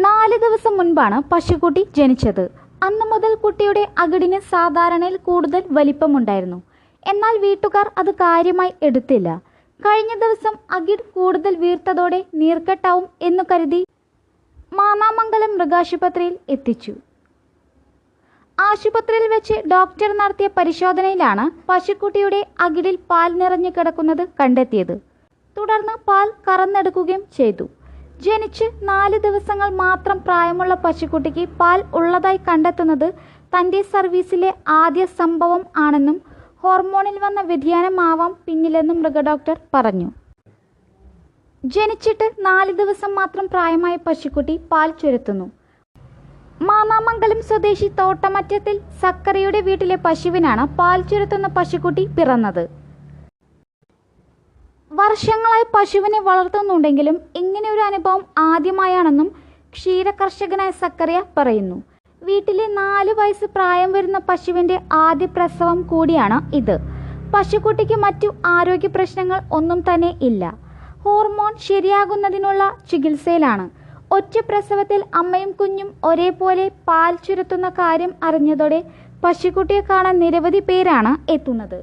നാല് ദിവസം മുൻപാണ് പശുക്കുട്ടി ജനിച്ചത്. അന്ന് മുതൽ കുട്ടിയുടെ അകിടിന് സാധാരണയിൽ കൂടുതൽ വലിപ്പമുണ്ടായിരുന്നു. എന്നാൽ വീട്ടുകാർ അത് കാര്യമായി എടുത്തില്ല. കഴിഞ്ഞ ദിവസം അകിട് കൂടുതൽ വീർത്തതോടെ നീർക്കെട്ടാവും എന്ന് കരുതി മാമാമംഗലം മൃഗാശുപത്രിയിൽ എത്തിച്ചു. ആശുപത്രിയിൽ വെച്ച് ഡോക്ടർ നടത്തിയ പരിശോധനയിലാണ് പശുക്കുട്ടിയുടെ അകിടിൽ പാൽ നിറഞ്ഞു കിടക്കുന്നത് കണ്ടെത്തിയത്. തുടർന്ന് പാൽ കറന്നെടുക്കുകയും ചെയ്തു. ജനിച്ച് നാല് ദിവസങ്ങൾ മാത്രം പ്രായമുള്ള പശുക്കുട്ടിക്ക് പാൽ ഉള്ളതായി കണ്ടെത്തുന്നത് തന്റെ സർവീസിലെ ആദ്യ സംഭവം ആണെന്നും ഹോർമോണിൽ വന്ന വ്യതിയാനമാവാം പിന്നിലെന്നും മൃഗഡോക്ടർ പറഞ്ഞു. ജനിച്ചിട്ട് നാല് ദിവസം മാത്രം പ്രായമായ പശുക്കുട്ടി പാൽ ചുരത്തുന്നു. മാമാമംഗലം സ്വദേശി തോട്ടമറ്റത്തിൽ സക്കറിയുടെ വീട്ടിലെ പശുവിനാണ് പാൽ ചുരത്തുന്ന പശുക്കുട്ടി പിറന്നത്. വർഷങ്ങളായി പശുവിനെ വളർത്തുന്നുണ്ടെങ്കിലും ഇങ്ങനെ ഒരു അനുഭവം ആദ്യമായാണെന്നും ക്ഷീരകർഷകനായ സക്കറിയ പറയുന്നു. വീട്ടിലെ നാല് വയസ്സ് പ്രായം വരുന്ന പശുവിന്റെ ആദ്യ പ്രസവം കൂടിയാണ് ഇത്. പശുക്കുട്ടിക്ക് മറ്റു ആരോഗ്യ പ്രശ്നങ്ങൾ ഒന്നും തന്നെ ഇല്ല. ഹോർമോൺ ശരിയാകുന്നതിനുള്ള ചികിത്സയിലാണ്. ഒറ്റ പ്രസവത്തിൽ അമ്മയും കുഞ്ഞും ഒരേപോലെ പാൽ ചുരത്തുന്ന കാര്യം അറിഞ്ഞതോടെ പശുക്കുട്ടിയെ കാണാൻ നിരവധി പേരാണ് എത്തുന്നത്.